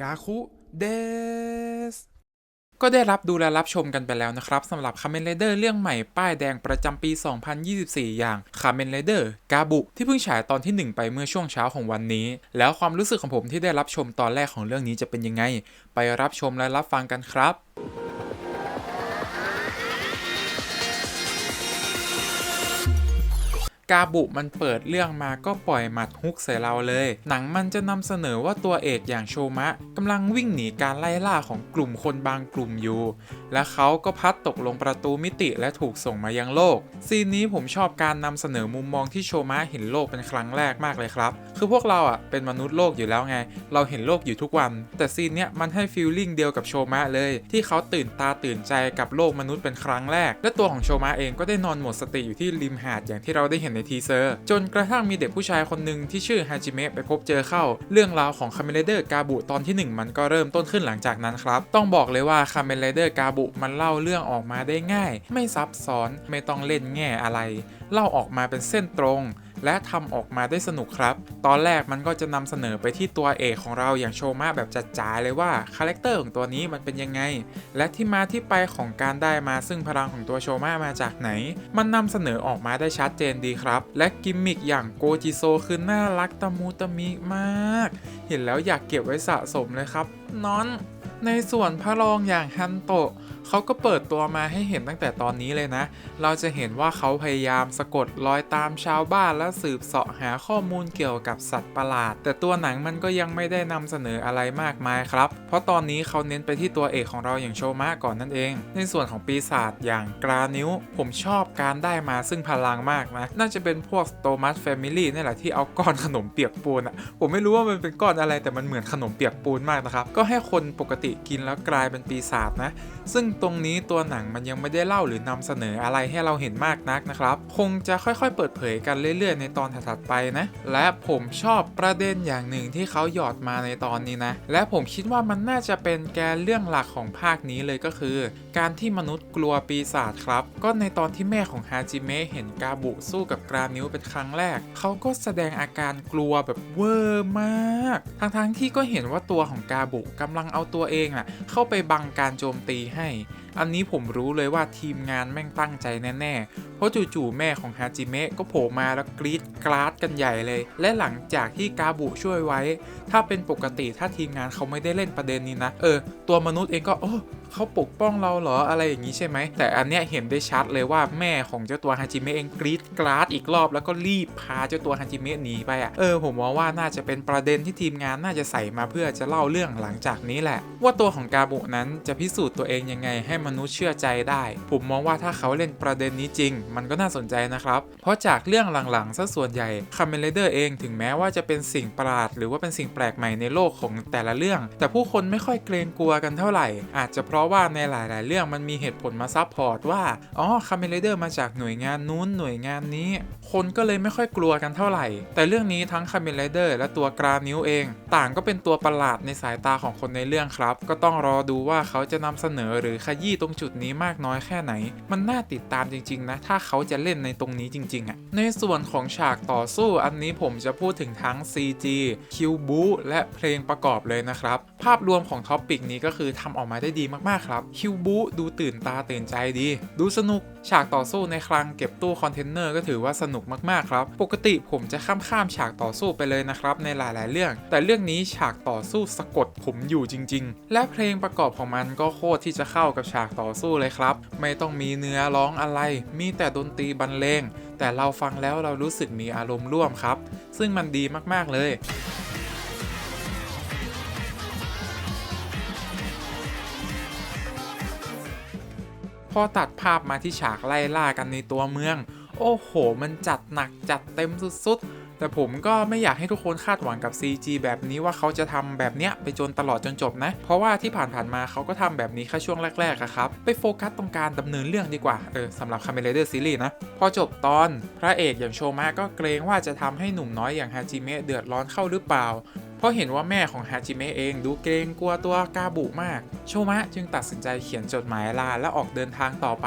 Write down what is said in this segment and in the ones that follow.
กาคุเดสก็ได้รับดูและรับชมกันไปแล้วนะครับสำหรับ Kamen Rider เรื่องใหม่ป้ายแดงประจำปี 2024 อย่าง Kamen Rider กาบุ ที่เพิ่งฉายตอนที่ 1 ไปเมื่อช่วงเช้าของวันนี้ แล้วความรู้สึกของผมที่ได้รับชมตอนแรกของเรื่องนี้จะเป็นยังไง ไปรับชมและรับฟังกันครับ กาบุมันเปิดเรื่องมาก็ปล่อยหมัดฮุกใส่เราเลย หนังมันจะนำเสนอว่าตัวเอกอย่างโชมะกำลังวิ่งหนีการไล่ล่าของกลุ่มคนบางกลุ่มอยู่ และเขาก็พัดตกลงประตูมิติและถูกส่งมายังโลก ซีนนี้ผมชอบการนำเสนอมุมมองที่โชมะเห็นโลกเป็นครั้งแรกมากเลยครับ คือพวกเราอะเป็นมนุษย์โลกอยู่แล้วไง เราเห็นโลกอยู่ทุกวัน แต่ซีนเนี้ยมันให้ฟีลลิ่งเดียวกับโชมะเลย ที่เขาตื่นตาตื่นใจกับโลกมนุษย์เป็นครั้งแรก และตัวของโชมะเองก็ได้นอนหมดสติอยู่ที่ริมหาดอย่างที่เราได้เห็นในทีเซอร์ จนกระทั่งมีเด็กผู้ชายคนหนึ่งที่ชื่อฮาจิเมะไปพบเจอเข้า เรื่องราวของคาเมเลเดอร์กาบุตอนที่ 1 มันก็เริ่มต้นขึ้นหลังจากนั้นครับ ต้องบอกเลยว่าคาเมเลเดอร์กาบุมันเล่าเรื่องออกมาได้ง่าย ไม่ซับซ้อนไม่ต้องเล่นแง่อะไร เล่าออกมาเป็นเส้นตรง และทำออกมาได้สนุกครับ ตอนแรกมันก็จะนำเสนอไปที่ตัวเอกของเราอย่างโชมาแบบจัดจ้าเลยว่าคาแรคเตอร์ของตัวนี้มันเป็นยังไง และที่มาที่ไปของการได้มาซึ่งพลังของตัวโชมามาจากไหน มันนำเสนอออกมาได้ชัดเจนดีครับ และกิมมิคอย่างโกจิโซคือน่ารักตะมูตะมิมาก เห็นแล้วอยากเก็บไว้สะสมเลยครับนอน ในส่วนพระรองอย่างฮันโตะเขาก็เปิดตัวมาให้เห็นตั้งแต่ตอนนี้เลยนะ เราจะเห็นว่าเขาพยายามสะกดรอยตามชาวบ้านและสืบเสาะหาข้อมูลเกี่ยวกับสัตว์ประหลาด แต่ตัวหนังมันก็ยังไม่ได้นำเสนออะไรมากมายครับ เพราะตอนนี้เขาเน้นไปที่ตัวเอกของเราอย่างโชมะก่อนนั่นเอง ในส่วนของปีศาจอย่างกรานิ้ว ผมชอบการได้มาซึ่งพลังมากนะ น่าจะเป็นพวกโตมัสแฟมิลี่นี่แหละที่เอาก้อนขนมเปียกปูนอะผมไม่รู้ว่ามันเป็นก้อนอะไรแต่มันเหมือนขนมเปียกปูนมากนะครับ ก็ให้คนปกติกินแล้วกลายเป็นปีศาจนะ ซึ่งตรงนี้ตัวหนังมันยังไม่ได้เล่าหรือนำเสนออะไรให้เราเห็นมากนักนะครับ คงจะค่อยๆ เปิดเผยกันเรื่อยๆ ในตอนถัดๆไปนะ และผมชอบประเด็นอย่างหนึ่งที่เขาหยอดมาในตอนนี้นะ และผมคิดว่ามันน่าจะเป็นแกนเรื่องหลักของภาคนี้เลยก็คือ การที่มนุษย์กลัวปีศาจครับ ก็ในตอนที่แม่ของฮาจิเมะเห็นกาบุสู้กับกรานิ้วเป็นครั้งแรก เขาก็แสดงอาการกลัวแบบเวอร์มาก ทั้งๆที่ก็เห็นว่าตัวของกาบุกำลังเอาตัวเองอะเข้าไปบังการโจมตีให้ อันนี้ผมรู้เลยว่าทีมงานแม่งตั้งใจแน่ๆเพราะจู่ๆแม่ของฮาจิเมะก็โผล่มาแล้วกรีดกราดกันใหญ่เลย และหลังจากที่กาบุช่วยไว้ ถ้าเป็นปกติถ้าทีมงานเขาไม่ได้เล่นประเด็นนี้นะ เออ ตัวมนุษย์เองก็โอ้เขาปกป้องเราเหรออะไรอย่างนี้ใช่ไหม แต่อันเนี้ยเห็นได้ชัดเลยว่าแม่ของเจ้าตัวฮาจิเมะเองกรีดกราดอีกรอบแล้วก็รีบพาเจ้าตัวฮาจิเมะหนีไปอะเออผมมองว่าน่าจะเป็นประเด็นที่ทีมงานน่าจะใส่มาเพื่อจะเล่าเรื่องหลังจากนี้แหละ ว่าตัวของกาบุนั้นจะพิสูจน์ตัวเองยังไงให้มนุษย์เชื่อใจได้ ผมมองว่าถ้าเขาเล่นประเด็นนี้จริงมันก็น่าสนใจนะครับ เพราะจากเรื่องหลังๆซะส่วนใหญ่คาเมเลเดอร์เองถึงแม้ว่าจะเป็นสิ่งประหลาด หรือว่าเป็นสิ่งแปลกใหม่ในโลกของแต่ละเรื่อง แต่ผู้คนไม่ค่อยเกรงกลัวกันเท่าไหร่ อาจจะเพราะว่าในหลาย ๆ เรื่องมันมีเหตุผลมาซับพอร์ตว่าอ๋อคาเมเลเดอร์มาจากหน่วยงานนู้นหน่วยงานนี้คนก็เลยไม่ค่อยกลัวกันเท่าไหร่ แต่เรื่องนี้ทั้งคาเมเลเดอร์และตัวกรานิ้วเอง ต่างก็เป็นตัวประหลาดในสายตาของคนในเรื่องครับ ก็ต้องรอดูว่าเขาจะนำเสนอหรือขยี้ตรงจุดนี้มากน้อยแค่ไหน มันน่าติดตามจริงๆนะ ถ้าเขาจะเล่นในตรงนี้จริงๆอะในส่วนของฉากต่อสู้อันนี้ผมจะพูดถึงทั้ง CG คิวบูและเพลงประกอบเลยนะครับ ภาพรวมของท็อปปิกนี้ก็คือทำออกมาได้ดีมากๆครับ คิวบูดูตื่นตาตื่นใจดี ดูสนุก ฉากต่อสู้ในคลังเก็บตู้คอนเทนเนอร์ก็ถือว่าสนุกมากๆครับ ปกติผมจะข้ามข้ามฉากต่อสู้ไปเลยนะครับในหลาย ๆ เรื่อง แต่เรื่องนี้ฉากต่อสู้สะกดผมอยู่จริง ๆ และเพลงประกอบของมันก็โคตรที่จะเข้ากับฉากต่อสู้เลยครับ ไม่ต้องมีเนื้อร้องอะไร มีแต่ดนตรีบรรเลง แต่เราฟังแล้วเรารู้สึกมีอารมณ์ร่วมครับ ซึ่งมันดีมากๆเลย พอตัดภาพมาที่ฉากไล่ล่ากันในตัวเมือง โอ้โห มันจัดหนักจัดเต็มสุดๆ แต่ผมก็ไม่อยากให้ทุกคนคาดหวังกับ CG แบบนี้ว่าเขาจะทำแบบเนี้ยไปจนตลอดจนจบนะ เพราะว่าที่ผ่านๆมาเขาก็ทำแบบนี้แค่ช่วงแรกๆครับ ไปโฟกัสตรงการดำเนินเรื่องดีกว่า เออสำหรับ Kamen Rider Series นะ พอจบตอนพระเอกอย่างโชมะก็เกรงว่าจะทำให้หนุ่มน้อยอย่างฮาจิเมะเดือดร้อนเข้าหรือเปล่า ราะเห็นว่าแม่ของฮาจิเมะเองดูเกรงกลัวตัวกาบุมาก โชมะจึงตัดสินใจเขียนจดหมายลาและออกเดินทางต่อไป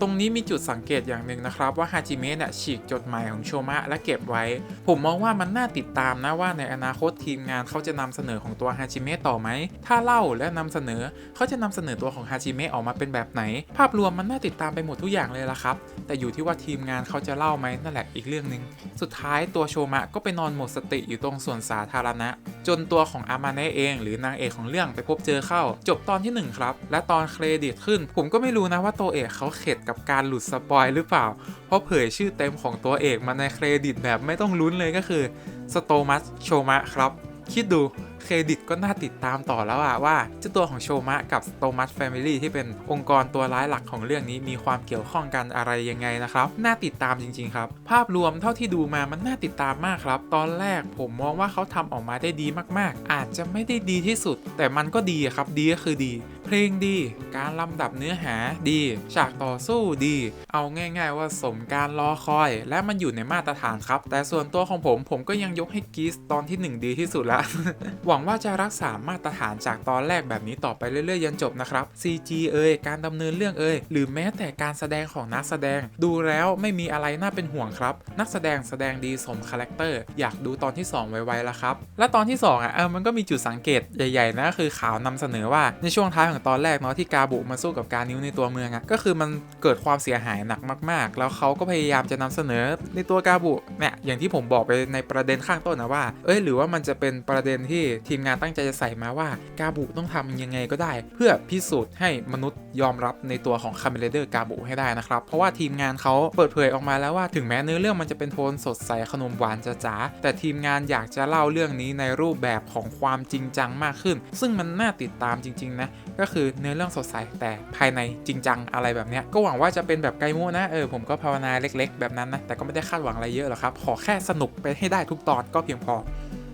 ตรงนี้มีจุดสังเกตอย่างหนึ่งนะครับว่าฮาจิเมะเนี่ยฉีกจดหมายของโชมะและเก็บไว้ ผมมองว่ามันน่าติดตามนะว่าในอนาคตทีมงานเขาจะนำเสนอของตัวฮาจิเมะต่อไหม ถ้าเล่าและนำเสนอเขาจะนำเสนอตัวของฮาจิเมะออกมาเป็นแบบไหน ภาพรวมมันน่าติดตามไปหมดทุกอย่างเลยละครับ แต่อยู่ที่ว่าทีมงานเขาจะเล่าไหมนั่นแหละอีกเรื่องหนึ่งสุดท้ายตัวโชมะก็ไปนอนหมดสติอยู่ตรงส่วนสาธารณะ จนตัวของอามาเนะเอง หรือนางเอกของเรื่องไปพบเจอเข้า จบตอนที่หนึ่งครับ และตอนเครดิตขึ้น ผมก็ไม่รู้นะว่าตัวเอกเขาเข็ดกับการหลุดสปอยหรือเปล่า เพราะเผยชื่อเต็มของตัวเอกมาในเครดิตแบบไม่ต้องลุ้นเลยก็คือสโตมัสโชมะครับ คิดดูเครดิตก็น่าติดตามต่อแล้วอะว่าเจ้าตัวของโชมะกับสโตมัสแฟมิลี่ที่เป็นองค์กรตัวร้ายหลักของเรื่องนี้มีความเกี่ยวข้องกันอะไรยังไงนะครับ น่าติดตามจริง ๆ ครับ ภาพรวมเท่าที่ดูมามันน่าติดตามมากครับ ตอนแรกผมมองว่าเขาทำออกมาได้ดีมากๆ อาจจะไม่ได้ดีที่สุด แต่มันก็ดีอะครับดีก็คือดี เพลงดี การลำดับเนื้อหาดี ฉากต่อสู้ดี เอาง่าย ๆ ว่าสมการรอคอย และมันอยู่ในมาตรฐานครับ แต่ส่วนตัวของผมผมก็ยังยกให้กีสตอนที่ 1 ดีที่สุดละ หวังว่าจะรักษามาตรฐานจากตอนแรกแบบนี้ต่อไปเรื่อยๆ ยันจบนะครับ CG เอ่ยการดำเนินเรื่องเอ่ยหรือแม้แต่การแสดงของนักแสดง ดูแล้วไม่มีอะไรน่าเป็นห่วงครับ นักแสดงแสดงดีสมคาแรคเตอร์อยากดูตอนที่ 2 ไวๆแล้วครับและตอนที่2อะเออมันก็มีจุดสังเกตใหญ่ ๆ นะก็คือข่าวนำเสนอว่าในช่วงท้ายของตอนแรกเนาะที่กาบุมาสู้กับการนิ้วในตัวเมืองอะก็คือมันเกิดความเสียหายหนักมาก ๆ แล้วเขาก็พยายามจะนำเสนอในตัวกาบุเนี่ยอย่างที่ผมบอกไปในประเด็นข้างต้นนะว่า เอ้ยหรือว่ามันจะเป็นประเด็นที่ทีมงานตั้งใจจะใส่มาว่ากาบุต้องทำยังไงก็ได้ เพื่อพิสูจน์ให้มนุษย์ยอมรับในตัวของคาเมเลเดอร์กาบุให้ได้นะครับ เพราะว่าทีมงานเขาเปิดเผยออกมาแล้วว่าถึงแม้เนื้อเรื่องมันจะเป็นโทนสดใสขนมหวานจ๋าๆแต่ทีมงานอยากจะเล่าเรื่องนี้ในรูปแบบของความจริงจังมากขึ้น ซึ่งมันน่าติดตามจริง ๆ นะก็คือเนื้อเรื่องสดใสแต่ภายในจริงจังอะไรแบบเนี้ยก็หวังว่าจะเป็นแบบไกมูนะเออผมก็ภาวนาเล็ก ๆ แบบนั้นนะแต่ก็ไม่ได้คาดหวังอะไรเยอะหรอกครับขอแค่สนุกไปให้ได้ทุกตอนก็เพียงพอ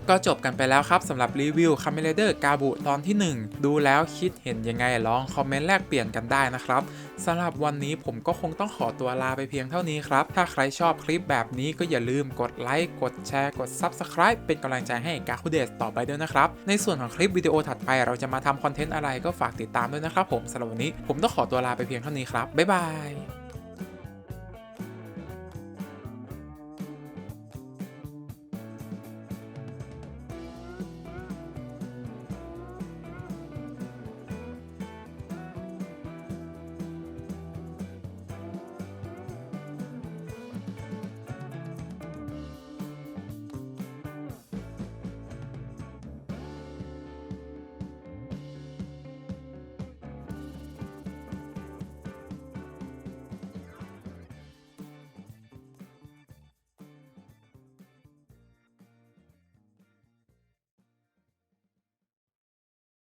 ก็จบกันไปแล้วครับสำหรับรีวิว c a m e l a d e r กาบุตอนที่ 1 ดูแล้วคิดเห็นยังไงลองคอมเมนต์แลกเปลี่ยนกันได้นะครับสำหรับวันนี้ผมก็คงต้องขอตัวลาไปเพียงเท่านี้ครับ ถ้าใครชอบคลิปแบบนี้ก็อย่าลืมกดไลค์กดแชร์กด Subscribe เป็นกำลังใจให้กาคุเดสต่อไปด้วยนะครับ ในส่วนของคลิปวิดีโอถัดไปเราจะมาทำคอนเทนต์อะไรก็ฝากติดตามด้วยนะครับผมสำหรับวันนี้ผมต้องขอตัวลาไปเพียงเท่านี้ครับบ๊ายบาย